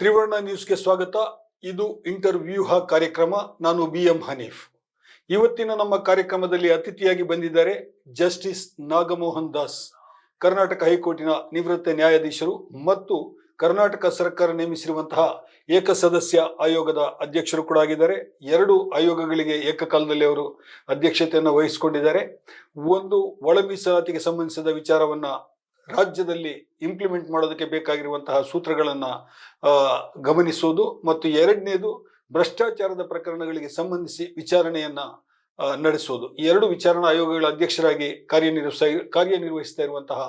ತ್ರಿವರ್ಣ ನ್ಯೂಸ್ಗೆ ಸ್ವಾಗತ. ಇದು ಇಂಟರ್ವ್ಯೂಹ ಕಾರ್ಯಕ್ರಮ. ನಾನು ಬಿ ಎಂ ಹನೀಫ್. ಇವತ್ತಿನ ನಮ್ಮ ಕಾರ್ಯಕ್ರಮದಲ್ಲಿ ಅತಿಥಿಯಾಗಿ ಬಂದಿದ್ದಾರೆ ಜಸ್ಟಿಸ್ ನಾಗಮೋಹನ್ ದಾಸ್, ಕರ್ನಾಟಕ ಹೈಕೋರ್ಟಿನ ನಿವೃತ್ತ ನ್ಯಾಯಾಧೀಶರು ಮತ್ತು ಕರ್ನಾಟಕ ಸರ್ಕಾರ ನೇಮಿಸಿರುವಂತಹ ಏಕಸದಸ್ಯ ಆಯೋಗದ ಅಧ್ಯಕ್ಷರು ಕೂಡ ಆಗಿದ್ದಾರೆ. ಎರಡು ಆಯೋಗಗಳಿಗೆ ಏಕಕಾಲದಲ್ಲಿ ಅವರು ಅಧ್ಯಕ್ಷತೆಯನ್ನು ವಹಿಸಿಕೊಂಡಿದ್ದಾರೆ. ಒಂದು ಒಳ ಮೀಸಲಾತಿಗೆ ಸಂಬಂಧಿಸಿದ ವಿಚಾರವನ್ನ ರಾಜ್ಯದಲ್ಲಿ ಇಂಪ್ಲಿಮೆಂಟ್ ಮಾಡೋದಕ್ಕೆ ಬೇಕಾಗಿರುವಂತಹ ಸೂತ್ರಗಳನ್ನು ಗಮನಿಸೋದು ಮತ್ತು ಎರಡನೇದು ಭ್ರಷ್ಟಾಚಾರದ ಪ್ರಕರಣಗಳಿಗೆ ಸಂಬಂಧಿಸಿ ವಿಚಾರಣೆಯನ್ನು ನಡೆಸೋದು. ಎರಡು ವಿಚಾರಣಾ ಆಯೋಗಗಳ ಅಧ್ಯಕ್ಷರಾಗಿ ಕಾರ್ಯನಿರ್ವಹಿಸ ಕಾರ್ಯನಿರ್ವಹಿಸ್ತಾ ಇರುವಂತಹ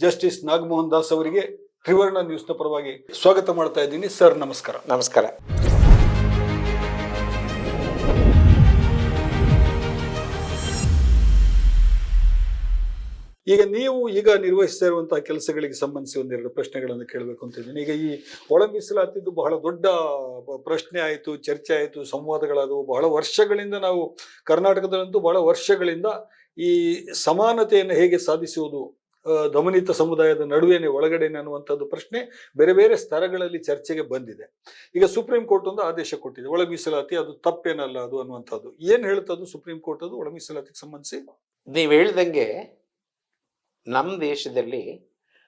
ಜಸ್ಟಿಸ್ ನಾಗಮೋಹನ್ ದಾಸ್ ಅವರಿಗೆ ತ್ರಿವರ್ಣ ನ್ಯೂಸ್ನ ಪರವಾಗಿ ಸ್ವಾಗತ ಮಾಡ್ತಾ ಇದ್ದೀನಿ. ಸರ್, ನಮಸ್ಕಾರ. ನಮಸ್ಕಾರ. ಈಗ ನೀವು ಈಗ ನಿರ್ವಹಿಸ್ತಾ ಇರುವಂತಹ ಕೆಲಸಗಳಿಗೆ ಸಂಬಂಧಿಸಿ ಒಂದೆರಡು ಪ್ರಶ್ನೆಗಳನ್ನು ಕೇಳಬೇಕು ಅಂತ ಇದ್ದೀನಿ. ಈಗ ಈ ಒಳಮೀಸಲಾತಿದ್ದು ಬಹಳ ದೊಡ್ಡ ಪ್ರಶ್ನೆ ಆಯಿತು, ಚರ್ಚೆ ಆಯಿತು, ಸಂವಾದಗಳಾದವು ಬಹಳ ವರ್ಷಗಳಿಂದ ನಾವು ಕರ್ನಾಟಕದಲ್ಲಂತೂ ಬಹಳ ವರ್ಷಗಳಿಂದ ಈ ಸಮಾನತೆಯನ್ನು ಹೇಗೆ ಸಾಧಿಸುವುದು ದಮನಿತ ಸಮುದಾಯದ ನಡುವೆನೆ ಒಳಗಡೆನೆ ಅನ್ನುವಂಥದ್ದು ಪ್ರಶ್ನೆ ಬೇರೆ ಬೇರೆ ಸ್ತರಗಳಲ್ಲಿ ಚರ್ಚೆಗೆ ಬಂದಿದೆ. ಈಗ ಸುಪ್ರೀಂ ಕೋರ್ಟ್ ಒಂದು ಆದೇಶ ಕೊಟ್ಟಿದೆ, ಒಳ ಮೀಸಲಾತಿ ಅದು ತಪ್ಪೇನಲ್ಲ ಅದು ಅನ್ನುವಂಥದ್ದು. ಏನು ಹೇಳ್ತದ್ದು ಸುಪ್ರೀಂ ಕೋರ್ಟ್ ಅದು ಒಳ ಮೀಸಲಾತಿಗೆ ಸಂಬಂಧಿಸಿ? ನೀವು ಹೇಳ್ದಂಗೆ ನಮ್ಮ ದೇಶದಲ್ಲಿ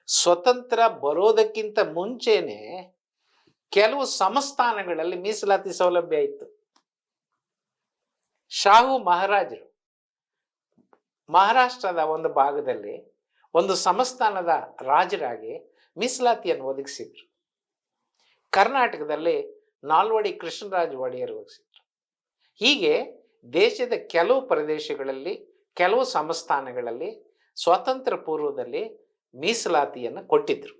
ಸ್ವತಂತ್ರ ಬರೋದಕ್ಕಿಂತ ಮುಂಚೆನೆ ಕೆಲವು ಸಂಸ್ಥಾನಗಳಲ್ಲಿ ಮೀಸಲಾತಿ ಸೌಲಭ್ಯ ಇತ್ತು. ಶಾಹು ಮಹಾರಾಜರು ಮಹಾರಾಷ್ಟ್ರದ ಒಂದು ಭಾಗದಲ್ಲಿ ಒಂದು ಸಂಸ್ಥಾನದ ರಾಜರಾಗಿ ಮೀಸಲಾತಿಯನ್ನು ಒದಗಿಸಿದ್ರು. ಕರ್ನಾಟಕದಲ್ಲಿ ನಾಲ್ವಡಿ ಕೃಷ್ಣರಾಜ ಒಡೆಯರು ಒದಗಿಸಿದ್ರು. ಹೀಗೆ ದೇಶದ ಕೆಲವು ಪ್ರದೇಶಗಳಲ್ಲಿ ಕೆಲವು ಸಂಸ್ಥಾನಗಳಲ್ಲಿ ಸ್ವಾತಂತ್ರ್ಯ ಪೂರ್ವದಲ್ಲಿ ಮೀಸಲಾತಿಯನ್ನು ಕೊಟ್ಟಿದ್ರು.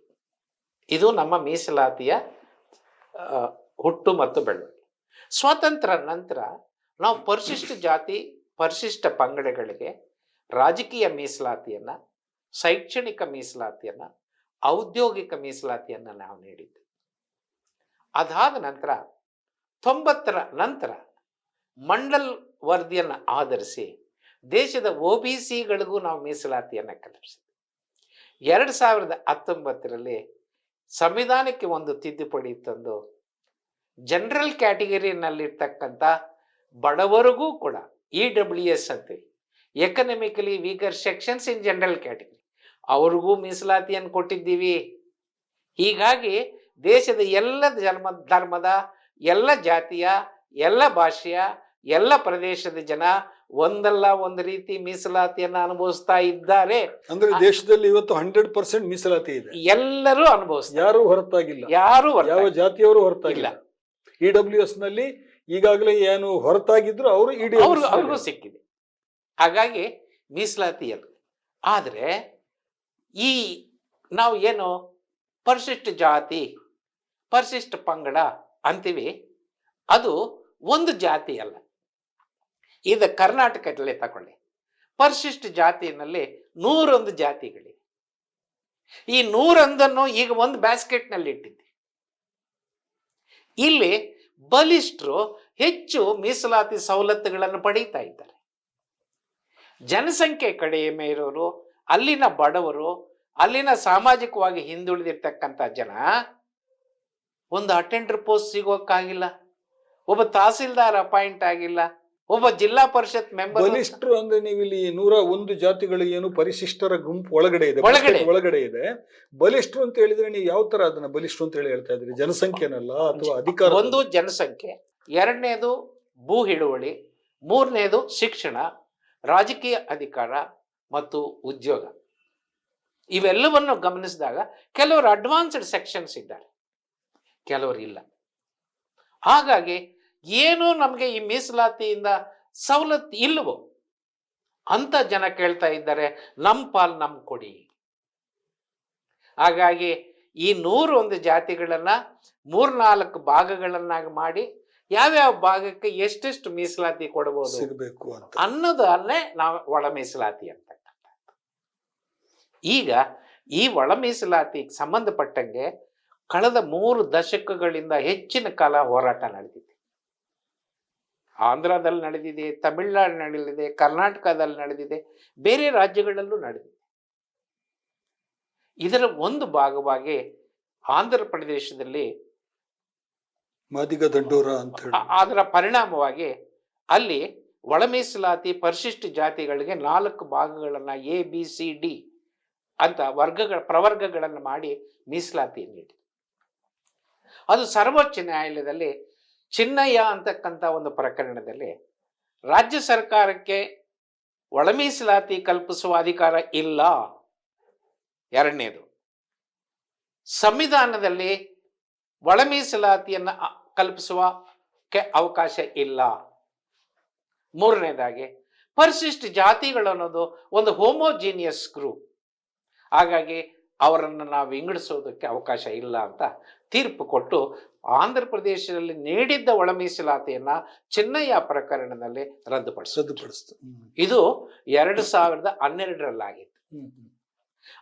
ಇದು ನಮ್ಮ ಮೀಸಲಾತಿಯ ಹುಟ್ಟು ಮತ್ತು ಬೆಳವಣಿಗೆ ಸ್ವಾತಂತ್ರ್ಯ ನಂತರ ನಾವು ಪರಿಶಿಷ್ಟ ಜಾತಿ, ಪರಿಶಿಷ್ಟ ಪಂಗಡಗಳಿಗೆ ರಾಜಕೀಯ ಮೀಸಲಾತಿಯನ್ನು, ಶೈಕ್ಷಣಿಕ ಮೀಸಲಾತಿಯನ್ನು, ಔದ್ಯೋಗಿಕ ಮೀಸಲಾತಿಯನ್ನು ನಾವು ನೀಡಿದ್ದೆ ಅದಾದ ನಂತರ ತೊಂಬತ್ತರ ನಂತರ ಮಂಡಲ್ ವರದಿಯನ್ನು ಆಧರಿಸಿ ದೇಶದ ಒ ಬಿ ಸಿಗಳಿಗೂ ನಾವು ಮೀಸಲಾತಿಯನ್ನು ಕಲ್ಪಿಸಿದ್ವಿ. ಎರಡು ಸಾವಿರದ ಹತ್ತೊಂಬತ್ತರಲ್ಲಿ ಸಂವಿಧಾನಕ್ಕೆ ಒಂದು ತಿದ್ದುಪಡಿ ತಂದು ಜನರಲ್ ಕ್ಯಾಟಗರಿನಲ್ಲಿರ್ತಕ್ಕಂಥ ಬಡವರಿಗೂ ಕೂಡ ಇ ಡಬ್ಲ್ಯೂ ಎಸ್ ಅಂತೀವಿ economically weaker sections in general category ಅವ್ರಿಗೂ ಮೀಸಲಾತಿಯನ್ನು ಕೊಟ್ಟಿದ್ದೀವಿ. ಹೀಗಾಗಿ ದೇಶದ ಎಲ್ಲ ಜನ್ಮ, ಧರ್ಮದ ಎಲ್ಲ ಜಾತಿಯ, ಎಲ್ಲ ಭಾಷೆಯ, ಎಲ್ಲ ಪ್ರದೇಶದ ಜನ ಒಂದಲ್ಲ ಒಂದು ರೀತಿ ಮೀಸಲಾತಿಯನ್ನ ಅನುಭವಿಸ್ತಾ ಇದ್ದಾರೆ. ಅಂದ್ರೆ ದೇಶದಲ್ಲಿ ಇವತ್ತು ಹಂಡ್ರೆಡ್ ಪರ್ಸೆಂಟ್ ಮೀಸಲಾತಿ ಇದೆ. ಎಲ್ಲರೂ ಅನುಭವಿಸ್ತಾರೆ. ಯಾರು ಹೊರತಾಗಿಲ್ಲ. ಯಾರು ಯಾವ ಜಾತಿಯವರು ಹೊರತಾಗಿಲ್ಲ. ಇ ಡಬ್ಲ್ಯೂ ಎಸ್ನಲ್ಲಿ ಈಗಾಗಲೇ ಏನು ಹೊರತಾಗಿದ್ರು ಅವರು ಇಡಿ ಅವ್ರು ಅವ್ರಿಗೂ ಸಿಕ್ಕಿದೆ. ಹಾಗಾಗಿ ಮೀಸಲಾತಿ ಅಲ್ಲ ಆದರೆ ಈ ನಾವು ಏನು ಪರಿಶಿಷ್ಟ ಜಾತಿ ಪರಿಶಿಷ್ಟ ಪಂಗಡ ಅಂತೀವಿ ಅದು ಒಂದು ಜಾತಿ ಅಲ್ಲ ಇದು ಕರ್ನಾಟಕದಲ್ಲಿ ತಗೊಳ್ಳಿ. ಪರಿಶಿಷ್ಟ ಜಾತಿಯಲ್ಲಿ ನೂರೊಂದು ಜಾತಿಗಳಿವೆ. ಈ ನೂರೊಂದನ್ನು ಈಗ ಒಂದು ಬ್ಯಾಸ್ಕೆಟ್ನಲ್ಲಿ ಇಟ್ಟಿದ್ದೆ. ಇಲ್ಲಿ ಬಲಿಷ್ಠರು ಹೆಚ್ಚು ಮೀಸಲಾತಿ ಸವಲತ್ತುಗಳನ್ನು ಪಡೀತಾ ಇದ್ದಾರೆ. ಜನಸಂಖ್ಯೆ ಕಡಿಮೆ ಇರೋರು ಅಲ್ಲಿನ ಬಡವರು, ಅಲ್ಲಿನ ಸಾಮಾಜಿಕವಾಗಿ ಹಿಂದುಳಿದಿರ್ತಕ್ಕಂಥ ಜನ ಒಂದು ಅಟೆಂಡರ್ ಪೋಸ್ಟ್ ಸಿಗೋಕ್ಕಾಗಿಲ್ಲ. ಒಬ್ಬ ತಹಸೀಲ್ದಾರ್ ಅಪಾಯಿಂಟ್ ಆಗಿಲ್ಲ. ಒಬ್ಬ ಜಿಲ್ಲಾ ಪರಿಷತ್ ಮೆಂಬರ್ ಬಲಿಷ್ಠರು ಅಂದ್ರೆ ನೀವು ಇಲ್ಲಿ ನೂರ ಒಂದು ಜಾತಿಗಳು ಏನು ಪರಿಶಿಷ್ಟರ ಗುಂಪು ಒಳಗಡೆ ಇದೆ ಒಳಗಡೆ. ಒಳಗಡೆ ಇದೆ. ಬಲಿಷ್ಠರು ಅಂತ ಹೇಳಿದ್ರೆ ನೀವು ಯಾವ ತರ ಅದನ್ನ ಬಲಿಷ್ಠರು ಅಂತ ಹೇಳಿ ಹೇಳ್ತಾ ಇದ್ರಿ? ಜನಸಂಖ್ಯೆನಲ್ಲ ಅಥವಾ ಅಧಿಕಾರ ಒಂದು ಜನಸಂಖ್ಯೆ ಎರಡನೇದು ಭೂ ಹಿಡುವಳಿ ಮೂರನೇದು ಶಿಕ್ಷಣ ರಾಜಕೀಯ ಅಧಿಕಾರ ಮತ್ತು ಉದ್ಯೋಗ. ಇವೆಲ್ಲವನ್ನು ಗಮನಿಸಿದಾಗ ಕೆಲವರು ಅಡ್ವಾನ್ಸ್ಡ್ ಸೆಕ್ಷನ್ಸ್ ಇದ್ದಾರೆ ಕೆಲವರು ಇಲ್ಲ. ಹಾಗಾಗಿ ಏನು ನಮಗೆ ಈ ಮೀಸಲಾತಿಯಿಂದ ಸವಲತ್ತು ಇಲ್ಲವೋ? ಅಂತ ಜನ ಕೇಳ್ತಾ ಇದ್ದಾರೆ ನಮ್ಮ ಪಾಲ್ ನಮ್ ಕೊಡಿ. ಹಾಗಾಗಿ ಈ ನೂರೊಂದು ಒಂದು ಜಾತಿಗಳನ್ನ ಮೂರ್ನಾಲ್ಕು ಭಾಗಗಳನ್ನಾಗಿ ಮಾಡಿ ಯಾವ್ಯಾವ ಭಾಗಕ್ಕೆ ಎಷ್ಟೆಷ್ಟು ಮೀಸಲಾತಿ ಕೊಡಬಹುದು ಸಿಗಬೇಕು ಅಂತ. ಅನ್ನೋದನ್ನೇ ನಾವು ಒಳ ಮೀಸಲಾತಿ ಅಂತಕ್ಕಂಥ ಈಗ ಈ ಒಳ ಮೀಸಲಾತಿಗೆ ಸಂಬಂಧಪಟ್ಟಂಗೆ ಕಳೆದ ಮೂರು ದಶಕಗಳಿಂದ ಹೆಚ್ಚಿನ ಕಾಲ ಹೋರಾಟ ನಡೆದಿದೆ. ಆಂಧ್ರದಲ್ಲಿ ನಡೆದಿದೆ ತಮಿಳ್ನಾಡು ನಡೆದಿದೆ ಕರ್ನಾಟಕದಲ್ಲಿ ನಡೆದಿದೆ ಬೇರೆ ರಾಜ್ಯಗಳಲ್ಲೂ ನಡೆದಿದೆ. ಇದರ ಒಂದು ಭಾಗವಾಗಿ ಆಂಧ್ರ ಪ್ರದೇಶದಲ್ಲಿ ಮಾದಿಗ ದಂಡೋರ ಅಂತ ಅದರ ಪರಿಣಾಮವಾಗಿ ಅಲ್ಲಿ ಒಳ ಮೀಸಲಾತಿ ಪರಿಶಿಷ್ಟ ಜಾತಿಗಳಿಗೆ ನಾಲ್ಕು ಭಾಗಗಳನ್ನು ಎ ಬಿ ಸಿ ಡಿ ಅಂತ ವರ್ಗಗಳ ಪ್ರವರ್ಗಗಳನ್ನು ಮಾಡಿ ಮೀಸಲಾತಿ ನೀಡಿದೆ. ಅದು ಸರ್ವೋಚ್ಚ ನ್ಯಾಯಾಲಯದಲ್ಲಿ ಚಿನ್ನಯ್ಯ ಅಂತಕ್ಕಂಥ ಒಂದು ಪ್ರಕರಣದಲ್ಲಿ ರಾಜ್ಯ ಸರ್ಕಾರಕ್ಕೆ ಒಳಮೀಸಲಾತಿ ಕಲ್ಪಿಸುವ ಅಧಿಕಾರ ಇಲ್ಲ. ಎರಡನೇದು, ಸಂವಿಧಾನದಲ್ಲಿ ಒಳಮೀಸಲಾತಿಯನ್ನು ಕಲ್ಪಿಸುವ ಅವಕಾಶ ಇಲ್ಲ. ಮೂರನೇದಾಗಿ, ಪರಿಶಿಷ್ಟ ಜಾತಿಗಳು ಅನ್ನೋದು ಒಂದು ಹೋಮೋಜೀನಿಯಸ್ ಗ್ರೂಪ್ ಹಾಗಾಗಿ ಅವರನ್ನು ನಾವು ವಿಂಗಡಿಸೋದಕ್ಕೆ ಅವಕಾಶ ಇಲ್ಲ ಅಂತ ತೀರ್ಪು ಕೊಟ್ಟು ಆಂಧ್ರ ಪ್ರದೇಶದಲ್ಲಿ ನೀಡಿದ್ದ ಒಳ ಮೀಸಲಾತಿಯನ್ನು ಚೆನ್ನಯ್ಯ ಪ್ರಕರಣದಲ್ಲಿ ರದ್ದುಪಡಿಸಿ ರದ್ದುಪಡಿಸ್ತು ಇದು ಎರಡು ಸಾವಿರದ ಹನ್ನೆರಡರಲ್ಲಾಗಿತ್ತು.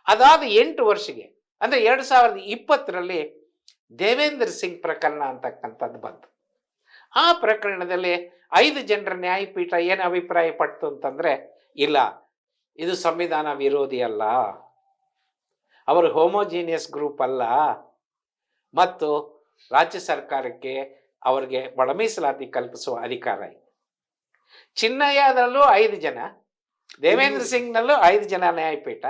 ಅದಾದ ಎಂಟು ವರ್ಷಗೆ ಅಂದರೆ ಎರಡು ಸಾವಿರದ ಇಪ್ಪತ್ತರಲ್ಲಿ ದೇವೇಂದ್ರ ಸಿಂಗ್ ಪ್ರಕರಣ ಅಂತಕ್ಕಂಥದ್ದು ಬಂತು. ಆ ಪ್ರಕರಣದಲ್ಲಿ ಐದು ಜನರ ನ್ಯಾಯಪೀಠ ಏನು ಅಭಿಪ್ರಾಯ ಪಡ್ತು ಅಂತಂದ್ರೆ ಇಲ್ಲ ಇದು ಸಂವಿಧಾನ ವಿರೋಧಿ ಅಲ್ಲ. ಅವರು ಹೋಮೋಜೀನಿಯಸ್ ಗ್ರೂಪ್ ಅಲ್ಲ. ಮತ್ತು ರಾಜ್ಯ ಸರ್ಕಾರಕ್ಕೆ ಅವರಿಗೆ ಒಳ ಮೀಸಲಾತಿ ಕಲ್ಪಿಸುವ ಅಧಿಕಾರ ಇದೆ. ಚಿನ್ನಯ್ಯದಲ್ಲೂ ಐದು ಜನ ದೇವೇಂದ್ರ ಸಿಂಗ್ನಲ್ಲೂ ಐದು ಜನ ನ್ಯಾಯಪೀಠ.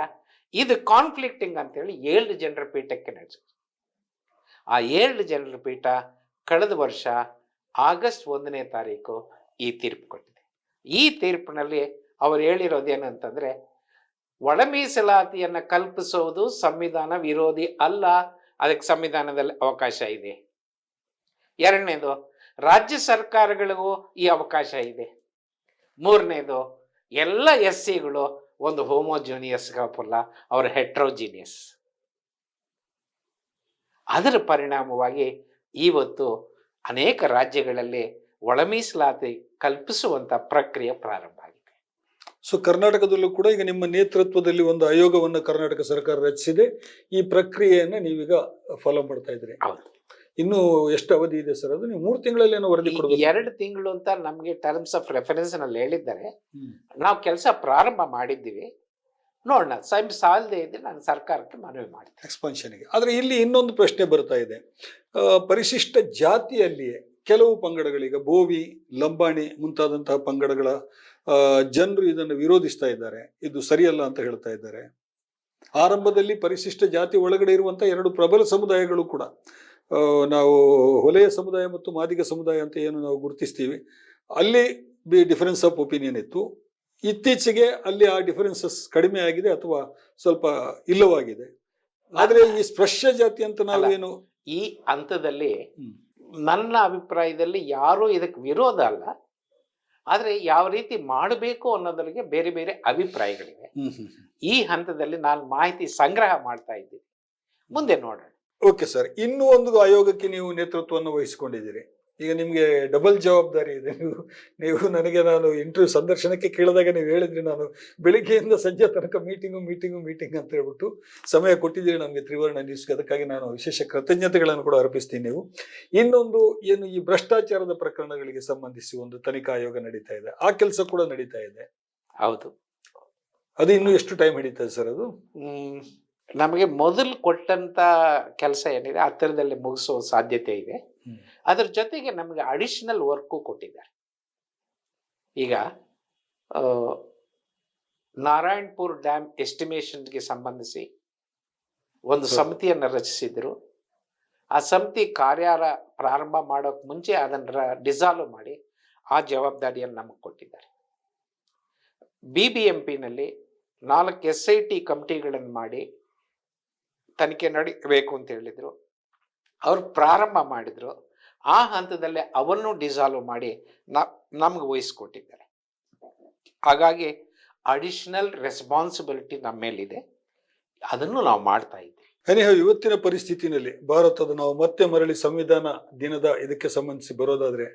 ಇದು ಕಾನ್ಫ್ಲಿಕ್ಟಿಂಗ್ ಅಂತೇಳಿ ಏಳು ಜನರ ಪೀಠಕ್ಕೆ ನಡೆಸಿತು ಆ ಏಳು ಜನರ ಪೀಠ ಕಳೆದ ವರ್ಷ ಆಗಸ್ಟ್ ಒಂದನೇ ತಾರೀಕು ಈ ತೀರ್ಪು ಕೊಟ್ಟಿದೆ. ಈ ತೀರ್ಪಿನಲ್ಲಿ ಅವರು ಹೇಳಿರೋದೇನಂತಂದ್ರೆ ಒಳ ಮೀಸಲಾತಿಯನ್ನು ಕಲ್ಪಿಸುವುದು ಸಂವಿಧಾನ ವಿರೋಧಿ ಅಲ್ಲ. ಅದಕ್ಕೆ ಸಂವಿಧಾನದಲ್ಲಿ ಅವಕಾಶ ಇದೆ. ಎರಡನೇದು, ರಾಜ್ಯ ಸರ್ಕಾರಗಳಿಗೂ ಈ ಅವಕಾಶ ಇದೆ. ಮೂರನೇದು, ಎಲ್ಲ ಎಸ್ ಸಿಗಳು ಒಂದು ಹೋಮೋಜೂನಿಯಸ್ ಕಾಪಲ್ಲ ಅವರ ಹೆಟ್ರೋಜಿನಿಯಸ್ ಅದರ ಪರಿಣಾಮವಾಗಿ ಇವತ್ತು ಅನೇಕ ರಾಜ್ಯಗಳಲ್ಲಿ ಒಳ ಮೀಸಲಾತಿ ಕಲ್ಪಿಸುವಂಥ ಪ್ರಕ್ರಿಯೆ ಪ್ರಾರಂಭ. ಸೊ ಕರ್ನಾಟಕದಲ್ಲೂ ಕೂಡ ಈಗ ನಿಮ್ಮ ನೇತೃತ್ವದಲ್ಲಿ ಒಂದು ಆಯೋಗವನ್ನು ಕರ್ನಾಟಕ ಸರ್ಕಾರ ರಚಿಸಿದೆ. ಈ ಪ್ರಕ್ರಿಯೆಯನ್ನ ನೀವೀಗ ಫಾಲೋ ಮಾಡ್ತಾ ಇದ್ರಿ. ಇನ್ನು ಎಷ್ಟು ಅವಧಿ ಇದೆ ಸರ್ ಅದು? ನೀವು ಮೂರು ತಿಂಗಳಲ್ಲಿ ಏನೋ ವರದಿ ಕೊಡಬೇಕು. ಎರಡು ತಿಂಗಳು ಅಂತ ನಮಗೆ ಟರ್ಮ್ಸ್ ಆಫ್ ರೆಫರೆನ್ಸ್ನಲ್ಲಿ ಹೇಳಿದ್ದಾರೆ. ನಾವು ಕೆಲಸ ಪ್ರಾರಂಭ ಮಾಡಿದ್ದೀವಿ. ನೋಡೋಣ. ಸೈಮ್ ಸಾಲದೆ ಇದ್ರೆ ನಾನು ಸರ್ಕಾರಕ್ಕೆ ಮನವಿ ಮಾಡ್ತೀನಿ. ಎಕ್ಸ್ಪಾನ್ಷನ್ಗೆ ಆದರೆ ಇಲ್ಲಿ ಇನ್ನೊಂದು ಪ್ರಶ್ನೆ ಬರ್ತಾ ಇದೆ. ಪರಿಶಿಷ್ಟ ಜಾತಿಯಲ್ಲಿಯೇ ಕೆಲವು ಪಂಗಡಗಳೀಗ ಬೋವಿ ಲಂಬಾಣಿ ಮುಂತಾದಂತಹ ಪಂಗಡಗಳ ಜನರು ಇದನ್ನು ವಿರೋಧಿಸ್ತಾ ಇದ್ದಾರೆ. ಇದು ಸರಿಯಲ್ಲ ಅಂತ ಹೇಳ್ತಾ ಇದ್ದಾರೆ. ಆರಂಭದಲ್ಲಿ ಪರಿಶಿಷ್ಟ ಜಾತಿ ಒಳಗಡೆ ಇರುವಂತಹ ಎರಡು ಪ್ರಬಲ ಸಮುದಾಯಗಳು ಕೂಡ ನಾವು ಹೊಲೆಯ ಸಮುದಾಯ ಮತ್ತು ಮಾದಿಗ ಸಮುದಾಯ ಅಂತ ಏನು ನಾವು ಗುರುತಿಸ್ತೀವಿ. ಅಲ್ಲಿ ಬಿ ಡಿಫರೆನ್ಸ್ ಆಫ್ ಒಪಿನಿಯನ್ ಇತ್ತು. ಇತ್ತೀಚೆಗೆ ಅಲ್ಲಿ ಆ ಡಿಫರೆನ್ಸಸ್ ಕಡಿಮೆ ಆಗಿದೆ ಅಥವಾ ಸ್ವಲ್ಪ ಇಲ್ಲವಾಗಿದೆ. ಆದ್ರೆ ಈ ಸ್ಪರ್ಶ ಜಾತಿ ಅಂತ ನಾವೇನು ಈ ಹಂತದಲ್ಲಿ ನನ್ನ ಅಭಿಪ್ರಾಯದಲ್ಲಿ ಯಾರು ಇದಕ್ಕೆ ವಿರೋಧ ಅಲ್ಲ. ಆದರೆ ಯಾವ ರೀತಿ ಮಾಡಬೇಕು ಅನ್ನೋದ್ರಿಗೆ ಬೇರೆ ಬೇರೆ ಅಭಿಪ್ರಾಯಗಳಿವೆ. ಈ ಹಂತದಲ್ಲಿ ನಾನು ಮಾಹಿತಿ ಸಂಗ್ರಹ ಮಾಡ್ತಾ ಇದ್ದೀನಿ. ಮುಂದೆ ನೋಡೋಣ. ಓಕೆ ಸರ್ ಇನ್ನೂ ಒಂದು ಆಯೋಗಕ್ಕೆ ನೀವು ನೇತೃತ್ವವನ್ನು ವಹಿಸಿಕೊಂಡಿದ್ದೀರಿ. ಈಗ ನಿಮಗೆ ಡಬಲ್ ಜವಾಬ್ದಾರಿ ಇದೆ. ನೀವು ನೀವು ನನಗೆ ನಾನು ಇಂಟರ್ವ್ಯೂ ಸಂದರ್ಶನಕ್ಕೆ ಕೇಳಿದಾಗ ನೀವು ಹೇಳಿದ್ರಿ ನಾನು ಬೆಳಿಗ್ಗೆಯಿಂದ ಸಂಜೆ ತನಕ ಮೀಟಿಂಗು ಮೀಟಿಂಗು ಮೀಟಿಂಗ್ ಅಂತ ಹೇಳ್ಬಿಟ್ಟು ಸಮಯ ಕೊಟ್ಟಿದ್ದೀರಿ ನಮಗೆ ತ್ರಿವರ್ಣ ನ್ಯೂಸ್ಗೆ ಅದಕ್ಕಾಗಿ ನಾನು ವಿಶೇಷ ಕೃತಜ್ಞತೆಗಳನ್ನು ಕೂಡ ಅರ್ಪಿಸ್ತೀನಿ ನೀವು. ಇನ್ನೊಂದು ಏನು ಈ ಭ್ರಷ್ಟಾಚಾರದ ಪ್ರಕರಣಗಳಿಗೆ ಸಂಬಂಧಿಸಿ ಒಂದು ತನಿಖಾ ಆಯೋಗ ನಡೀತಾ ಇದೆ. ಆ ಕೆಲಸ ಕೂಡ ನಡೀತಾ ಇದೆ. ಹೌದು. ಅದು ಇನ್ನು ಎಷ್ಟು ಟೈಮ್ ಹಿಡಿತದೆ ಸರ್ ಅದು? ನಮಗೆ ಮೊದಲು ಕೊಟ್ಟಂತ ಕೆಲಸ ಏನಿದೆ ಹತ್ತಿರದಲ್ಲಿ ಮುಗಿಸೋ ಸಾಧ್ಯತೆ ಇದೆ. ಅದ್ರ ಜೊತೆಗೆ ನಮಗೆ ಅಡಿಷನಲ್ ವರ್ಕು ಕೊಟ್ಟಿದ್ದಾರೆ. ಈಗ ನಾರಾಯಣ್ಪುರ್ ಡ್ಯಾಮ್ ಎಸ್ಟಿಮೇಷನ್ಗೆ ಸಂಬಂಧಿಸಿ ಒಂದು ಸಮಿತಿಯನ್ನು ರಚಿಸಿದ್ರು. ಆ ಸಮಿತಿ ಕಾರ್ಯಾರ ಪ್ರಾರಂಭ ಮಾಡೋಕ್ ಮುಂಚೆ ಅದನ್ನ ಡಿಸಾಲ್ವ್ ಮಾಡಿ ಆ ಜವಾಬ್ದಾರಿಯನ್ನು ನಮಗೆ ಕೊಟ್ಟಿದ್ದಾರೆ. ಬಿ ಬಿ ಎಂ ಪಿನಲ್ಲಿ ನಾಲ್ಕು ಎಸ್ ಐ ಟಿ ಕಮಿಟಿಗಳನ್ನು ಮಾಡಿ ತನಿಖೆ ನಡಿಬೇಕು ಅಂತ ಹೇಳಿದ್ರು. ಅವ್ರು ಪ್ರಾರಂಭ ಮಾಡಿದರು. ಆ ಹಂತದಲ್ಲೇ ಅವನ್ನು ಡಿಸಾಲ್ವ್ ಮಾಡಿ ನಮ್ಗೆ ವಹಿಸ್ಕೊಟ್ಟಿದ್ದಾರೆ. ಹಾಗಾಗಿ ಅಡಿಷನಲ್ ರೆಸ್ಪಾನ್ಸಿಬಿಲಿಟಿ ನಮ್ಮ ಮೇಲಿದೆ. ಅದನ್ನು ನಾವು ಮಾಡ್ತಾ ಇದ್ದೀವಿ. ಅನಿಹ ಇವತ್ತಿನ ಪರಿಸ್ಥಿತಿನಲ್ಲಿ ಭಾರತದ ನಾವು ಮತ್ತೆ ಮರಳಿ ಸಂವಿಧಾನ ದಿನದ ಇದಕ್ಕೆ ಸಂಬಂಧಿಸಿ ಬರೋದಾದ್ರೆ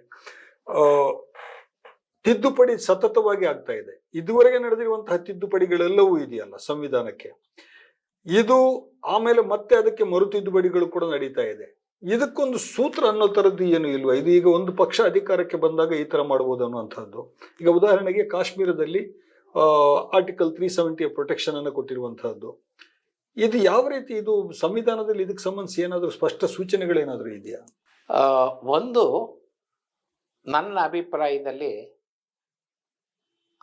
ತಿದ್ದುಪಡಿ ಸತತವಾಗಿ ಆಗ್ತಾ ಇದೆ. ಇದುವರೆಗೆ ನಡೆದಿರುವಂತಹ ತಿದ್ದುಪಡಿಗಳೆಲ್ಲವೂ ಇದೆಯಲ್ಲ ಸಂವಿಧಾನಕ್ಕೆ? ಇದು ಆಮೇಲೆ ಮತ್ತೆ ಅದಕ್ಕೆ ಮರು ತಿದ್ದುಪಡಿಗಳು ಕೂಡ ನಡೀತಾ ಇದೆ. ಇದಕ್ಕೊಂದು ಸೂತ್ರ ಅನ್ನೋ ತರದ್ದು ಏನು ಇಲ್ವ? ಇದು ಈಗ ಒಂದು ಪಕ್ಷ ಅಧಿಕಾರಕ್ಕೆ ಬಂದಾಗ ಈ ತರ ಮಾಡಬಹುದು ಅನ್ನುವಂಥದ್ದು. ಈಗ ಉದಾಹರಣೆಗೆ ಕಾಶ್ಮೀರದಲ್ಲಿ ಆರ್ಟಿಕಲ್ ತ್ರೀ ಸೆವೆಂಟಿಯ ಪ್ರೊಟೆಕ್ಷನ್ ಅನ್ನು ಕೊಟ್ಟಿರುವಂತಹದ್ದು ಇದು ಯಾವ ರೀತಿ ಇದು ಸಂವಿಧಾನದಲ್ಲಿ ಇದಕ್ಕೆ ಸಂಬಂಧಿಸಿ ಏನಾದರೂ ಸ್ಪಷ್ಟ ಸೂಚನೆಗಳೇನಾದರೂ ಇದೆಯಾ? ಒಂದು, ನನ್ನ ಅಭಿಪ್ರಾಯದಲ್ಲಿ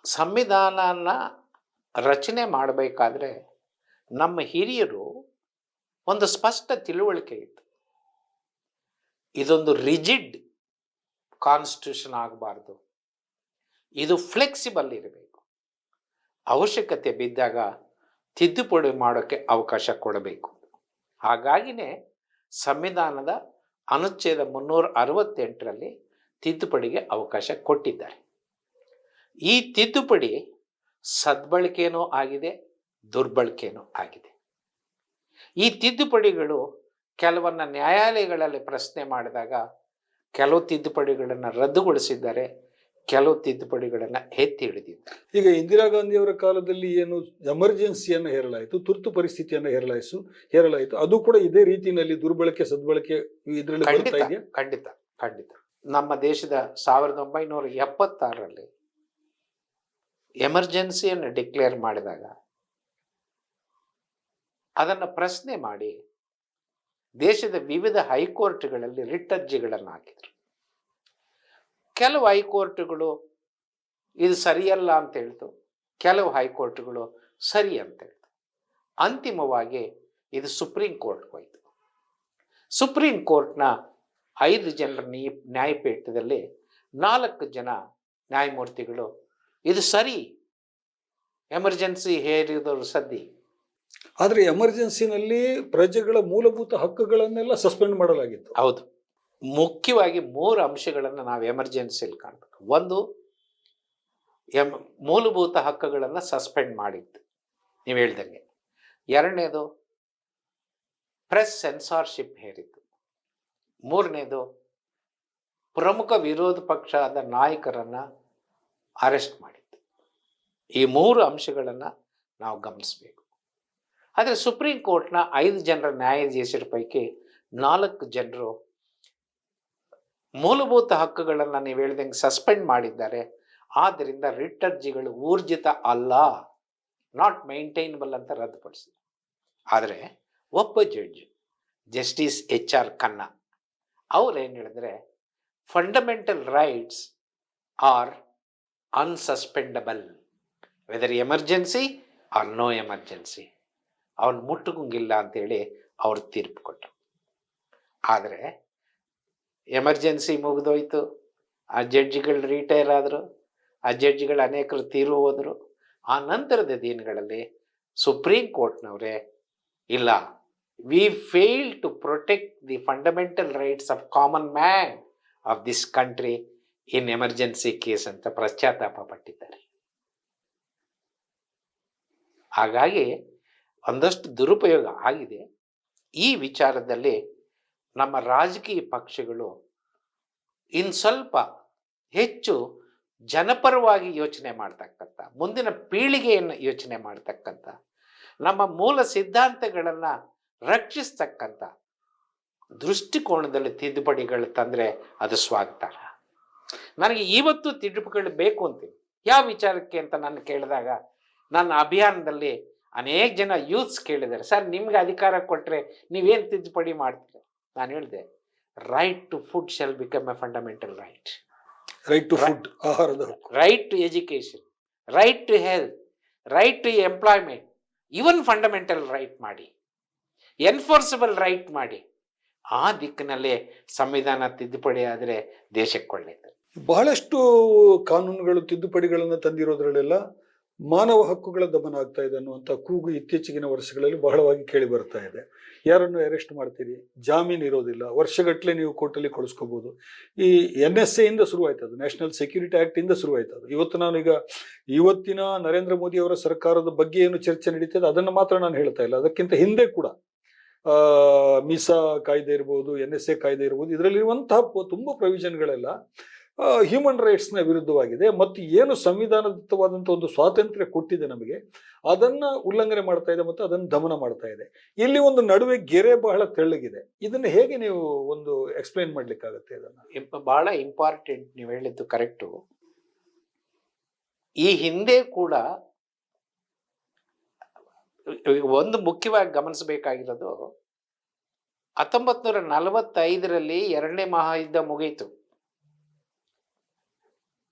ಸಂವಿಧಾನನ ರಚನೆ ಮಾಡಬೇಕಾದ್ರೆ ನಮ್ಮ ಹಿರಿಯರು ಒಂದು ಸ್ಪಷ್ಟ ತಿಳುವಳಿಕೆ ಇತ್ತು. ಇದೊಂದು ರಿಜಿಡ್ ಕಾನ್ಸ್ಟಿಟ್ಯೂಷನ್ ಆಗಬಾರ್ದು. ಇದು ಫ್ಲೆಕ್ಸಿಬಲ್ ಇರಬೇಕು. ಅವಶ್ಯಕತೆ ಬಿದ್ದಾಗ ತಿದ್ದುಪಡಿ ಮಾಡೋಕ್ಕೆ ಅವಕಾಶ ಕೊಡಬೇಕು. ಹಾಗಾಗಿನೇ ಸಂವಿಧಾನದ ಅನುಚ್ಛೇದ ಮುನ್ನೂರ ಅರವತ್ತೆಂಟರಲ್ಲಿ ತಿದ್ದುಪಡಿಗೆ ಅವಕಾಶ ಕೊಟ್ಟಿದ್ದಾರೆ. ಈ ತಿದ್ದುಪಡಿ ಸದ್ಬಳಕೆನೂ ಆಗಿದೆ ದುರ್ಬಳಕೆನೂ ಆಗಿದೆ. ಈ ತಿದ್ದುಪಡಿಗಳು ಕೆಲವನ್ನ ನ್ಯಾಯಾಲಯಗಳಲ್ಲಿ ಪ್ರಶ್ನೆ ಮಾಡಿದಾಗ ಕೆಲವು ತಿದ್ದುಪಡಿಗಳನ್ನು ರದ್ದುಗೊಳಿಸಿದ್ದಾರೆ ಕೆಲವು ತಿದ್ದುಪಡಿಗಳನ್ನು ಎತ್ತಿ ಹಿಡಿದಿದ್ದಾರೆ. ಈಗ ಇಂದಿರಾ ಗಾಂಧಿಯವರ ಕಾಲದಲ್ಲಿ ಏನು ಎಮರ್ಜೆನ್ಸಿಯನ್ನು ಹೇರಲಾಯಿತು ತುರ್ತು ಪರಿಸ್ಥಿತಿಯನ್ನು ಹೇರಲಾಯಿಸು ಹೇರಲಾಯಿತು ಅದು ಕೂಡ ಇದೇ ರೀತಿಯಲ್ಲಿ ದುರ್ಬಳಕೆ ಸದ್ಬಳಕೆ ಇದರಲ್ಲಿ ಖಂಡಿತ ಖಂಡಿತ ಖಂಡಿತ. ನಮ್ಮ ದೇಶದ ಸಾವಿರದ ಒಂಬೈನೂರ ಎಪ್ಪತ್ತಾರರಲ್ಲಿ ಎಮರ್ಜೆನ್ಸಿಯನ್ನು ಡಿಕ್ಲೇರ್ ಮಾಡಿದಾಗ ಅದನ್ನು ಪ್ರಶ್ನೆ ಮಾಡಿ, ದೇಶದ ವಿವಿಧ ಹೈಕೋರ್ಟ್ಗಳಲ್ಲಿ ರಿಟ್ ಅರ್ಜಿಗಳನ್ನು ಹಾಕಿದರು ಕೆಲವು ಹೈಕೋರ್ಟ್ಗಳು ಇದು ಸರಿಯಲ್ಲ ಅಂತ ಹೇಳ್ತು, ಕೆಲವು ಹೈಕೋರ್ಟ್ಗಳು ಸರಿ ಅಂತ ಹೇಳ್ತು. ಅಂತಿಮವಾಗಿ ಇದು ಸುಪ್ರೀಂ ಕೋರ್ಟ್ಗೆ ಹೋಯಿತು. ಸುಪ್ರೀಂ ಕೋರ್ಟ್ನ ಐದು ಜನರ ನೀ, ನ್ಯಾಯಪೀಠದಲ್ಲಿ ನಾಲ್ಕು ಜನ ನ್ಯಾಯಮೂರ್ತಿಗಳು, ಇದು ಸರಿ, ಎಮರ್ಜೆನ್ಸಿ ಹೇರಿದವರು ಸದ್ದಿ. ಆದ್ರೆ ಎಮರ್ಜೆನ್ಸಿನಲ್ಲಿ ಪ್ರಜೆಗಳ ಮೂಲಭೂತ ಹಕ್ಕುಗಳನ್ನೆಲ್ಲ ಸಸ್ಪೆಂಡ್ ಮಾಡಲಾಗಿತ್ತು. ಹೌದು. ಮುಖ್ಯವಾಗಿ ಮೂರು ಅಂಶಗಳನ್ನು ನಾವು ಎಮರ್ಜೆನ್ಸಿಯಲ್ಲಿ ಕಾಣಬೇಕು. ಒಂದು, ಎಂ, ಮೂಲಭೂತ ಹಕ್ಕುಗಳನ್ನು ಸಸ್ಪೆಂಡ್ ಮಾಡಿತ್ತು ನೀವು ಹೇಳ್ದಂಗೆ. ಎರಡನೇದು, ಪ್ರೆಸ್ ಸೆನ್ಸಾರ್ಶಿಪ್ ಹೇರಿತ್ತು ಮೂರನೇದು, ಪ್ರಮುಖ ವಿರೋಧ ಪಕ್ಷದ ನಾಯಕರನ್ನ ಅರೆಸ್ಟ್ ಮಾಡಿತ್ತು ಈ ಮೂರು ಅಂಶಗಳನ್ನು ನಾವು ಗಮನಿಸಬೇಕು. ಆದರೆ ಸುಪ್ರೀಂ ಕೋರ್ಟ್ನ ಐದು ಜನರ ನ್ಯಾಯಾಧೀಶರ ಪೈಕಿ ನಾಲ್ಕು ಜನರು ಮೂಲಭೂತ ಹಕ್ಕುಗಳನ್ನು ನೀವು ಹೇಳ್ದಂಗೆ ಸಸ್ಪೆಂಡ್ ಮಾಡಿದ್ದಾರೆ. ಆದ್ದರಿಂದ ರಿಟ್ ಅರ್ಜಿಗಳು ಊರ್ಜಿತ ಅಲ್ಲ, ನಾಟ್ ಮೈಂಟೈನಬಲ್ ಅಂತ ರದ್ದುಪಡಿಸಿ ಆದರೆ ಒಬ್ಬ judge justice H R Khanna ಅವ್ರು ಏನು ಹೇಳಿದ್ರೆ fundamental rights are unsuspendable whether emergency or no emergency ಅವನು ಮುಟ್ಟುಕಂಗಿಲ್ಲ ಅಂತೇಳಿ ಅವ್ರು ತೀರ್ಪು ಕೊಟ್ಟರು ಆದರೆ ಎಮರ್ಜೆನ್ಸಿ ಮುಗಿದೋಯ್ತು. ಆ ಜಡ್ಜ್ಗಳು ರಿಟೈರ್ ಆದರು, ಆ ಜಡ್ಜ್ಗಳು ಅನೇಕರು ತೀರು ಹೋದರು. ಆ ನಂತರದ ದಿನಗಳಲ್ಲಿ ಸುಪ್ರೀಂ ಕೋರ್ಟ್ನವರೇ, ಇಲ್ಲ we fail to protect the fundamental rights of common man of this country in emergency case ಅಂತ ಪಶ್ಚಾತ್ತಾಪ ಪಟ್ಟಿದ್ದಾರೆ. ಹಾಗಾಗಿ ಒಂದಷ್ಟು ದುರುಪಯೋಗ ಆಗಿದೆ. ಈ ವಿಚಾರದಲ್ಲಿ ನಮ್ಮ ರಾಜಕೀಯ ಪಕ್ಷಗಳು ಇನ್ನು ಸ್ವಲ್ಪ ಹೆಚ್ಚು ಜನಪರವಾಗಿ ಯೋಚನೆ ಮಾಡ್ತಕ್ಕಂಥ, ಮುಂದಿನ ಪೀಳಿಗೆಯನ್ನು ಯೋಚನೆ ಮಾಡ್ತಕ್ಕಂಥ, ನಮ್ಮ ಮೂಲ ಸಿದ್ಧಾಂತಗಳನ್ನು ರಕ್ಷಿಸ್ತಕ್ಕಂಥ ದೃಷ್ಟಿಕೋನದಲ್ಲಿ ತಿದ್ದುಪಡಿಗಳು ತಂದರೆ ಅದು ಸ್ವಾಗತ ನನಗೆ ಇವತ್ತು ತಿದ್ದುಪಡಿಗಳು ಬೇಕು ಅಂತೀನಿ. ಯಾವ ವಿಚಾರಕ್ಕೆ ಅಂತ ನಾನು ಕೇಳಿದಾಗ, ನನ್ನ ಅಭಿಯಾನದಲ್ಲಿ ಅನೇಕ ಜನ ಯೂತ್ಸ್ ಕೇಳಿದ್ದಾರೆ ಸರ್ ನಿಮ್ಗೆ ಅಧಿಕಾರ ಕೊಟ್ಟರೆ ನೀವೇನು ತಿದ್ದುಪಡಿ ಮಾಡ್ತೀರ? ನಾನು ಹೇಳಿದೆ right to food shall become a fundamental right right to food ಆಹಾರದ right to education right to health right to employment even fundamental right ಮಾಡಿ ಎನ್ಫೋರ್ಸಬಲ್ ರೈಟ್ ಮಾಡಿ ಆ ದಿಕ್ಕಿನಲ್ಲೇ ಸಂವಿಧಾನ ತಿದ್ದುಪಡಿ ಆದರೆ ದೇಶಕ್ಕೆ ಒಳ್ಳೆಯದು ಬಹಳಷ್ಟು ಕಾನೂನುಗಳು ತಿದ್ದುಪಡಿಗಳನ್ನು ತಂದಿರೋದ್ರಲ್ಲೆಲ್ಲ ಮಾನವ ಹಕ್ಕುಗಳ ದಮನ ಆಗ್ತಾ ಇದೆ ಅನ್ನುವಂಥ ಕೂಗು ಇತ್ತೀಚೆಗಿನ ವರ್ಷಗಳಲ್ಲಿ ಬಹಳವಾಗಿ ಕೇಳಿ ಬರ್ತಾ ಇದೆ. ಯಾರನ್ನು ಅರೆಸ್ಟ್ ಮಾಡ್ತೀರಿ? ಜಾಮೀನು ಇರೋದಿಲ್ಲ. ವರ್ಷಗಟ್ಟಲೆ ನೀವು ಕೋರ್ಟಲ್ಲಿ ಕೊಡಿಸ್ಕೋಬಹುದು ಈ ಎನ್ ಎಸ್ ಎ ಇಂದ ಶುರುವಾಯ್ತು ಅದು. ನ್ಯಾಷನಲ್ ಸೆಕ್ಯೂರಿಟಿ ಆಕ್ಟ್ ಇಂದ ಶುರುವಾಯ್ತು ಅದು. ಇವತ್ತು ನಾನೀಗ ಇವತ್ತಿನ ನರೇಂದ್ರ ಮೋದಿ ಅವರ ಸರ್ಕಾರದ ಬಗ್ಗೆ ಏನು ಚರ್ಚೆ ನಡೀತದೆ ಅದನ್ನು ಮಾತ್ರ ನಾನು ಹೇಳ್ತಾ ಇಲ್ಲ. ಅದಕ್ಕಿಂತ ಹಿಂದೆ ಕೂಡ, ಆ, ಮೀಸಾ ಕಾಯ್ದೆ ಇರ್ಬೋದು ಎನ್ ಎಸ್ ಎ ಕಾಯ್ದೆ ಇರ್ಬೋದು, ಇದರಲ್ಲಿರುವಂತಹ ತುಂಬಾ ಪ್ರೊವಿಷನ್ಗಳೆಲ್ಲ ಹ್ಯೂಮನ್ ರೈಟ್ಸ್ನ ವಿರುದ್ಧವಾಗಿದೆ ಮತ್ತು ಏನು ಸಂವಿಧಾನದತ್ತವಾದಂಥ ಒಂದು ಸ್ವಾತಂತ್ರ್ಯ ಕೊಟ್ಟಿದೆ ನಮಗೆ, ಅದನ್ನು ಉಲ್ಲಂಘನೆ ಮಾಡ್ತಾ ಇದೆ ಮತ್ತು ಅದನ್ನು ದಮನ ಮಾಡ್ತಾ ಇದೆ. ಇಲ್ಲಿ ಒಂದು ನಡುವೆ ಗೆರೆ ಬಹಳ ತೆಳ್ಳಗಿದೆ. ಇದನ್ನು ಹೇಗೆ ನೀವು ಒಂದು ಎಕ್ಸ್ಪ್ಲೈನ್ ಮಾಡಲಿಕ್ಕಾಗುತ್ತೆ ಇದನ್ನು? ಬಹಳ ಇಂಪಾರ್ಟೆಂಟ್ ನೀವು ಹೇಳಿದ್ದು ಕರೆಕ್ಟು ಈ ಹಿಂದೆ ಕೂಡ ಒಂದು ಮುಖ್ಯವಾಗಿ ಗಮನಿಸಬೇಕಾಗಿರೋದು ಹತ್ತೊಂಬತ್ತು ನೂರ ನಲವತ್ತೈದರಲ್ಲಿ ಎರಡನೇ ಮಹಾಯುದ್ಧ ಮುಗಿಯಿತು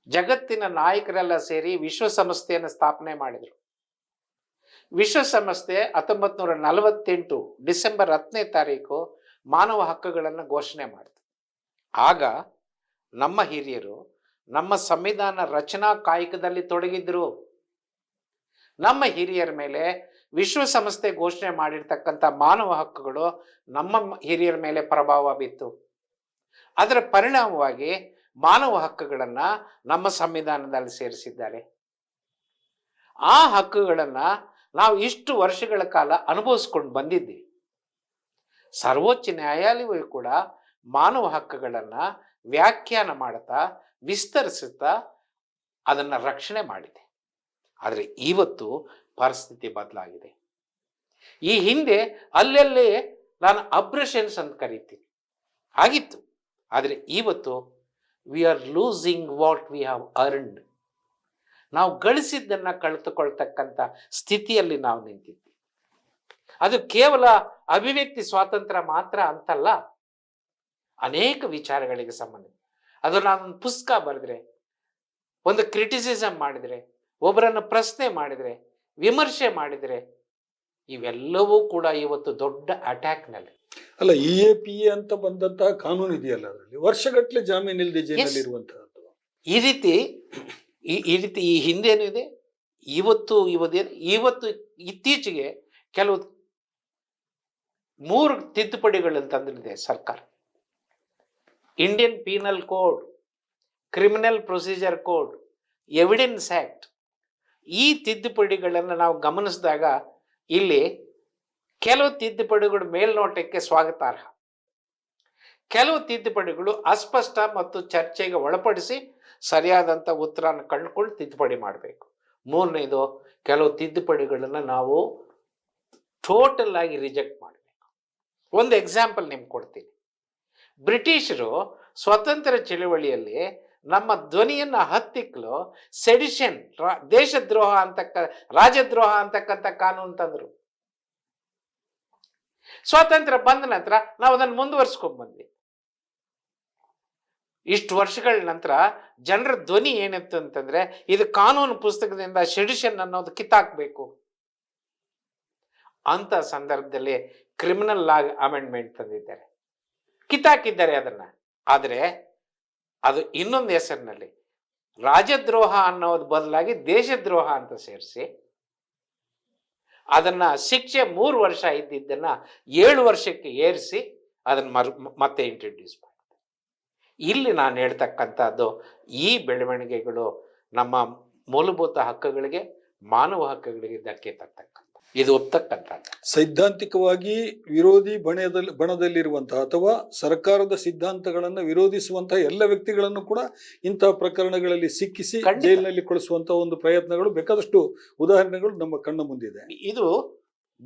ಜಗತ್ತಿನ ನಾಯಕರೆಲ್ಲ ಸೇರಿ ವಿಶ್ವಸಂಸ್ಥೆಯನ್ನು ಸ್ಥಾಪನೆ ಮಾಡಿದರು. ವಿಶ್ವಸಂಸ್ಥೆ ಹತ್ತೊಂಬತ್ ನೂರ ನಲವತ್ತೆಂಟು ಡಿಸೆಂಬರ್ ಹತ್ತನೇ ತಾರೀಕು ಮಾನವ ಹಕ್ಕುಗಳನ್ನು ಘೋಷಣೆ ಮಾಡಿತು. ಆಗ ನಮ್ಮ ಹಿರಿಯರು ನಮ್ಮ ಸಂವಿಧಾನ ರಚನಾ ಕಾಯಕದಲ್ಲಿ ತೊಡಗಿದ್ರು. ನಮ್ಮ ಹಿರಿಯರ ಮೇಲೆ ವಿಶ್ವಸಂಸ್ಥೆ ಘೋಷಣೆ ಮಾಡಿರ್ತಕ್ಕಂಥ ಮಾನವ ಹಕ್ಕುಗಳು ನಮ್ಮ ಹಿರಿಯರ ಮೇಲೆ ಪ್ರಭಾವ ಬಿತ್ತು. ಅದರ ಪರಿಣಾಮವಾಗಿ ಮಾನವ ಹಕ್ಕುಗಳನ್ನು ನಮ್ಮ ಸಂವಿಧಾನದಲ್ಲಿ ಸೇರಿಸಿದ್ದಾರೆ. ಆ ಹಕ್ಕುಗಳನ್ನು ನಾವು ಇಷ್ಟು ವರ್ಷಗಳ ಕಾಲ ಅನುಭವಿಸ್ಕೊಂಡು ಬಂದಿದ್ದೀವಿ ಸರ್ವೋಚ್ಚ ನ್ಯಾಯಾಲಯವೂ ಕೂಡ ಮಾನವ ಹಕ್ಕುಗಳನ್ನು ವ್ಯಾಖ್ಯಾನ ಮಾಡುತ್ತಾ, ವಿಸ್ತರಿಸುತ್ತಾ ಅದನ್ನು ರಕ್ಷಣೆ ಮಾಡಿದೆ. ಆದರೆ ಇವತ್ತು ಪರಿಸ್ಥಿತಿ ಬದಲಾಗಿದೆ. ಈ ಹಿಂದೆ ಅಲ್ಲಲ್ಲೇ ನಾನು ಅಬ್ರಷನ್ಸ್ ಅಂತ ಕರಿತೀನಿ. ಆಗಿತ್ತು. ಆದರೆ ಇವತ್ತು we are losing what we have earned ನಾವು ಗಳಿಸಿದ್ದನ್ನು ಕಳೆದುಕೊಳ್ತಕ್ಕಂಥ ಸ್ಥಿತಿಯಲ್ಲಿ ನಾವು ನಿಂತಿದ್ವಿ ಅದು ಕೇವಲ ಅಭಿವ್ಯಕ್ತಿ ಸ್ವಾತಂತ್ರ್ಯ ಮಾತ್ರ ಅಂತಲ್ಲ, ಅನೇಕ ವಿಚಾರಗಳಿಗೆ ಸಂಬಂಧ ಅದು ನಾನೊಂದು ಪುಸ್ತಕ ಬರೆದ್ರೆ, ಒಂದು ಕ್ರಿಟಿಸಿಸಮ್ ಮಾಡಿದರೆ, ಒಬ್ಬರನ್ನು ಪ್ರಶ್ನೆ ಮಾಡಿದರೆ, ವಿಮರ್ಶೆ ಮಾಡಿದರೆ, ಇವೆಲ್ಲವೂ ಕೂಡ ಇವತ್ತು ದೊಡ್ಡ ಅಟ್ಯಾಕ್ನಲ್ಲಿ ಅಲ್ಲ ಇ ಎ ಪಿ ಎ ಅಂತ ಬಂದಂತಹ ಕಾನೂನು ಇದೆಯಲ್ಲ ಅದರಲ್ಲಿ? ವರ್ಷಗಟ್ಟಲೆ ಜಾಮೀನು ಇಲ್ಲದೆ ಜೈಲಲ್ಲಿ ಇರುವಂತಹದ್ದು. ಈ ರೀತಿ ಈ ಈ ರೀತಿ ಈ ಹಿಂದೇನಿದೆ ಇವತ್ತು ಇವತ್ತೇನು? ಇವತ್ತು ಇತ್ತೀಚೆಗೆ ಕೆಲವು ಮೂರು ತಿದ್ದುಪಡಿಗಳನ್ನು ತಂದಿದೆ ಸರ್ಕಾರ. Indian penal code criminal procedure code evidence act ಈ ತಿದ್ದುಪಡಿಗಳನ್ನು ನಾವು ಗಮನಿಸಿದಾಗ ಇಲ್ಲಿ ಕೆಲವು ತಿದ್ದುಪಡಿಗಳು ಮೇಲ್ನೋಟಕ್ಕೆ ಸ್ವಾಗತಾರ್ಹ. ಕೆಲವು ತಿದ್ದುಪಡಿಗಳು ಅಸ್ಪಷ್ಟ ಮತ್ತು ಚರ್ಚೆಗೆ ಒಳಪಡಿಸಿ ಸರಿಯಾದಂಥ ಉತ್ತರನ ಕಂಡುಕೊಂಡು ತಿದ್ದುಪಡಿ ಮಾಡಬೇಕು. ಮೂರನೇದು, ಕೆಲವು ತಿದ್ದುಪಡಿಗಳನ್ನು ನಾವು ಟೋಟಲ್ ಆಗಿ ರಿಜೆಕ್ಟ್ ಮಾಡಬೇಕು. ಒಂದು ಎಕ್ಸಾಂಪಲ್ ನಿಮ್ಗೆ ಕೊಡ್ತೀನಿ. ಬ್ರಿಟಿಷರು ಸ್ವತಂತ್ರ ಚಳುವಳಿಯಲ್ಲಿ ನಮ್ಮ ಧ್ವನಿಯನ್ನು ಹತ್ತಿಕ್ಕಲು ಸೆಡಿಷನ್ ದೇಶದ್ರೋಹ ಅಂತಕ್ಕ, ರಾಜದ್ರೋಹ ಅಂತಕ್ಕಂಥ ಕಾನೂನು ತಂದ್ರು. ಸ್ವಾತಂತ್ರ್ಯ ಬಂದ ನಂತರ ನಾವು ಅದನ್ನು ಮುಂದುವರ್ಸ್ಕೊಂಡ್ ಬಂದ್ವಿ. ಇಷ್ಟು ವರ್ಷಗಳ ನಂತರ ಜನರ ಧ್ವನಿ ಏನಿತ್ತು ಅಂತಂದ್ರೆ, ಇದು ಕಾನೂನು ಪುಸ್ತಕದಿಂದ ಶೆಡಿಷನ್ ಅನ್ನೋದು ಕಿತ್ತಾಕ್ಬೇಕು. ಅಂತ ಸಂದರ್ಭದಲ್ಲಿ ಕ್ರಿಮಿನಲ್ ಲಾ ಅಮೆಂಡ್ಮೆಂಟ್ ತಂದಿದ್ದಾರೆ. ಕಿತ್ತಾಕಿದ್ದಾರೆ ಅದನ್ನ. ಆದರೆ ಅದು ಇನ್ನೊಂದು ಹೆಸರಿನಲ್ಲಿ ರಾಜದ್ರೋಹ ಅನ್ನೋದು ಬದಲಾಗಿ ದೇಶದ್ರೋಹ ಅಂತ ಸೇರಿಸಿ ಅದನ್ನ ಶಿಕ್ಷೆ ಮೂರು ವರ್ಷ ಇದ್ದಿದ್ದನ್ನ ಏಳು ವರ್ಷಕ್ಕೆ ಏರಿಸಿ ಅದನ್ನ ಮರು ಮತ್ತೆ ಇಂಟ್ರೊಡ್ಯೂಸ್ ಮಾಡಿದೆ. ಇಲ್ಲಿ ನಾನು ಹೇಳ್ತಕ್ಕಂಥದ್ದು ಈ ಬೆಳವಣಿಗೆಗಳು ನಮ್ಮ ಮೂಲಭೂತ ಹಕ್ಕುಗಳಿಗೆ, ಮಾನವ ಹಕ್ಕುಗಳಿಗೆ ಧಕ್ಕೆ ತರ್ತಕ್ಕಂಥ ಇದು ಒಪ್ತಕ್ಕಂಥದ್ದು. ಸೈದ್ಧಾಂತಿಕವಾಗಿ ವಿರೋಧಿ ಬಣದಲ್ಲಿ ಬಣದಲ್ಲಿರುವಂತಹ ಅಥವಾ ಸರ್ಕಾರದ ಸಿದ್ಧಾಂತಗಳನ್ನು ವಿರೋಧಿಸುವಂತಹ ಎಲ್ಲ ವ್ಯಕ್ತಿಗಳನ್ನು ಕೂಡ ಇಂತಹ ಪ್ರಕರಣಗಳಲ್ಲಿ ಸಿಕ್ಕಿಸಿ. ಜೈಲಿನಲ್ಲಿ ಕಳಿಸುವಂತಹ ಒಂದು ಪ್ರಯತ್ನಗಳು ಬೇಕಾದಷ್ಟು ಉದಾಹರಣೆಗಳು ನಮ್ಮ ಕಣ್ಣ ಮುಂದಿದೆ. ಇದು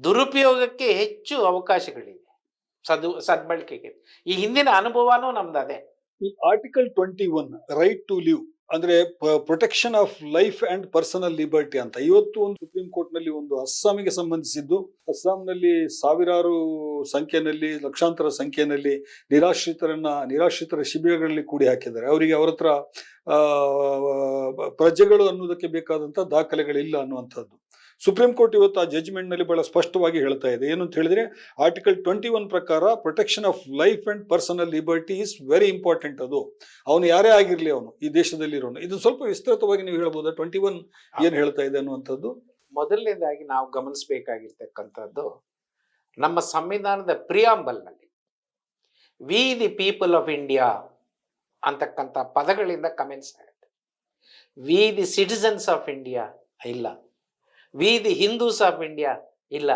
ದುರುಪಯೋಗಕ್ಕೆ ಹೆಚ್ಚು ಅವಕಾಶಗಳಿವೆ. ಸದು ಸದ್ಬಳಕೆಗೆ. ಈ ಹಿಂದಿನ ಅನುಭವನೂ ನಮ್ದು ಅದೇ ಈ article twenty one right to live ಅಂದ್ರೆ protection of life and personal liberty ಅಂತ. ಇವತ್ತು ಒಂದು ಸುಪ್ರೀಂ ಕೋರ್ಟ್ನಲ್ಲಿ ಒಂದು ಅಸ್ಸಾಮಿಗೆ ಸಂಬಂಧಿಸಿದ್ದು. ಅಸ್ಸಾಂನಲ್ಲಿ ಸಾವಿರಾರು ಸಂಖ್ಯೆಯಲ್ಲಿ, ಲಕ್ಷಾಂತರ ಸಂಖ್ಯೆಯಲ್ಲಿ ನಿರಾಶ್ರಿತರನ್ನ, ನಿರಾಶ್ರಿತರ ಶಿಬಿರಗಳಲ್ಲಿ ಕೂಡಿ ಹಾಕಿದ್ದಾರೆ. ಅವರಿಗೆ ಅವರ ಹತ್ರ ಪ್ರಜೆಗಳು ಅನ್ನೋದಕ್ಕೆ ಬೇಕಾದಂತ ದಾಖಲೆಗಳಿಲ್ಲ ಅನ್ನುವಂಥದ್ದು. ಸುಪ್ರೀಂ ಕೋರ್ಟ್ ಇವತ್ತು ಆ ಜಜ್ಮೆಂಟ್ನಲ್ಲಿ ಬಹಳ ಸ್ಪಷ್ಟವಾಗಿ ಹೇಳ್ತಾ ಇದೆ. ಏನು ಅಂತ ಹೇಳಿದ್ರೆ ಆರ್ಟಿಕಲ್ ಟ್ವೆಂಟಿ ಒನ್ ಪ್ರಕಾರ protection of life and personal liberty is very important ಅದು. ಅವನು ಯಾರೇ ಆಗಿರ್ಲಿ ಅವನು, ಈ ದೇಶದಲ್ಲಿ ಇರೋನು. ಇದು ಸ್ವಲ್ಪ ವಿಸ್ತೃತವಾಗಿ ನೀವು ಹೇಳ್ಬೋದಾ? ಟ್ವೆಂಟಿ ಒನ್ ಏನ್ ಹೇಳ್ತಾ ಇದೆ ಅನ್ನುವಂಥದ್ದು? ಮೊದಲನೇದಾಗಿ ನಾವು ಗಮನಿಸಬೇಕಾಗಿರ್ತಕ್ಕಂಥದ್ದು, ನಮ್ಮ ಸಂವಿಧಾನದ ಪ್ರಿಯಾಂಬಲ್ನಲ್ಲಿ we the people of India ಅಂತಕ್ಕಂಥ ಪದಗಳಿಂದ ಕಮೆಂಟ್ಸ್ ಆಗುತ್ತೆ. We the citizens of India ಇಲ್ಲ. We the Hindus of India ಇಲ್ಲ.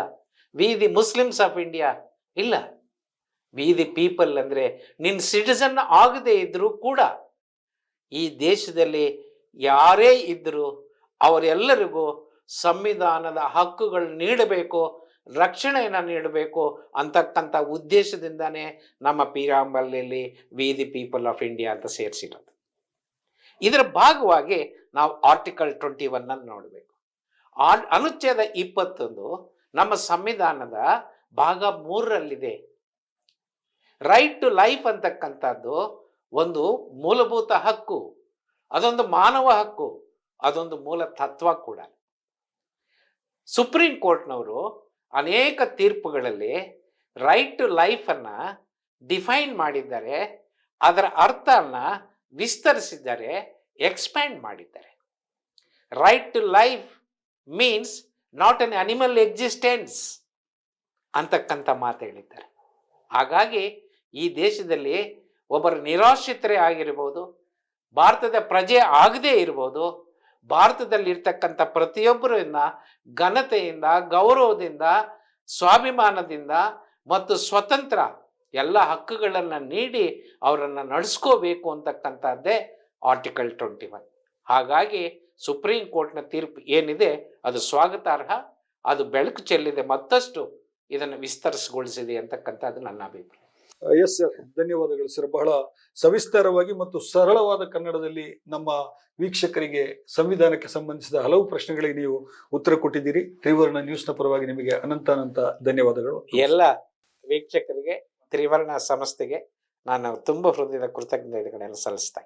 We the Muslims of India ಇಲ್ಲ. ವಿ ದಿ ಪೀಪಲ್ ಅಂದರೆ ನಿನ್ನ ಸಿಟಿಸನ್ ಆಗದೇ ಇದ್ರೂ ಕೂಡ ಈ ದೇಶದಲ್ಲಿ ಯಾರೇ ಇದ್ದರೂ ಅವರೆಲ್ಲರಿಗೂ ಸಂವಿಧಾನದ ಹಕ್ಕುಗಳು ನೀಡಬೇಕು, ರಕ್ಷಣೆಯನ್ನು ನೀಡಬೇಕು ಅಂತಕ್ಕಂಥ ಉದ್ದೇಶದಿಂದನೇ ನಮ್ಮ ಪೀರಾಂಬಲ್ಲಿ we the people of India ಅಂತ ಸೇರಿಸಿರೋದು. ಇದರ ಭಾಗವಾಗಿ ನಾವು ಆರ್ಟಿಕಲ್ ಟ್ವೆಂಟಿ ಒನ್ ನೋಡಬೇಕು. ಅನುಚ್ಛೇದ ಇಪ್ಪತ್ತೊಂದು ನಮ್ಮ ಸಂವಿಧಾನದ ಭಾಗ ಮೂರರಲ್ಲಿದೆ. ರೈಟ್ ಟು ಲೈಫ್ ಅಂತಕ್ಕಂಥದ್ದು ಒಂದು ಮೂಲಭೂತ ಹಕ್ಕು, ಅದೊಂದು ಮಾನವ ಹಕ್ಕು, ಅದೊಂದು ಮೂಲ ತತ್ವ ಕೂಡ. ಸುಪ್ರೀಂ ಕೋರ್ಟ್ನವರು ಅನೇಕ ತೀರ್ಪುಗಳಲ್ಲಿ ರೈಟ್ ಟು ಲೈಫನ್ನು ಡಿಫೈನ್ ಮಾಡಿದ್ದಾರೆ, ಅದರ ಅರ್ಥನ ವಿಸ್ತರಿಸಿದ್ದಾರೆ ಎಕ್ಸ್ಪ್ಯಾಂಡ್ ಮಾಡಿದ್ದಾರೆ. Right to life means not an animal existence ಅಂತಕ್ಕಂಥ ಮಾತು ಹೇಳಿದ್ದಾರೆ. ಹಾಗಾಗಿ ಈ ದೇಶದಲ್ಲಿ ಒಬ್ಬರು ನಿರಾಶ್ರಿತರೇ ಆಗಿರ್ಬೋದು, ಭಾರತದ ಪ್ರಜೆ ಆಗದೇ ಇರ್ಬೋದು, ಭಾರತದಲ್ಲಿರ್ತಕ್ಕಂಥ ಪ್ರತಿಯೊಬ್ಬರಿಂದ ಘನತೆಯಿಂದ, ಗೌರವದಿಂದ, ಸ್ವಾಭಿಮಾನದಿಂದ ಮತ್ತು ಸ್ವತಂತ್ರ ಎಲ್ಲ ಹಕ್ಕುಗಳನ್ನು ನೀಡಿ ಅವರನ್ನು ನಡೆಸ್ಕೋಬೇಕು ಅಂತಕ್ಕಂಥದ್ದೇ ಆರ್ಟಿಕಲ್ ಟ್ವೆಂಟಿ ಒನ್ ಹಾಗಾಗಿ ಸುಪ್ರೀಂ ಕೋರ್ಟ್ನ ತೀರ್ಪು ಏನಿದೆ ಅದು ಸ್ವಾಗತಾರ್ಹ ಅದು ಬೆಳಕು ಚೆಲ್ಲಿದೆ ಮತ್ತಷ್ಟು ಇದನ್ನು ವಿಸ್ತರಿಸಗೊಳಿಸಿದೆ ಅಂತಕ್ಕಂಥದ್ದು ನನ್ನ ಅಭಿಪ್ರಾಯ. ಎಸ್ ಸರ್ ಧನ್ಯವಾದಗಳು ಸರ್ ಬಹಳ ಸವಿಸ್ತಾರವಾಗಿ ಮತ್ತು ಸರಳವಾದ ಕನ್ನಡದಲ್ಲಿ ನಮ್ಮ ವೀಕ್ಷಕರಿಗೆ ಸಂವಿಧಾನಕ್ಕೆ ಸಂಬಂಧಿಸಿದ ಹಲವು ಪ್ರಶ್ನೆಗಳಿಗೆ ನೀವು ಉತ್ತರ ಕೊಟ್ಟಿದ್ದೀರಿ. ತ್ರಿವರ್ಣ ನ್ಯೂಸ್ನ ಪರವಾಗಿ ನಿಮಗೆ ಅನಂತ ಅನಂತ ಧನ್ಯವಾದಗಳು. ಎಲ್ಲ ವೀಕ್ಷಕರಿಗೆ ತ್ರಿವರ್ಣ ಸಂಸ್ಥೆಗೆ ನಾನು ತುಂಬ ಹೃದಯದ ಕೃತಜ್ಞತೆಗಳನ್ನು ಸಲ್ಲಿಸ್ತಾ.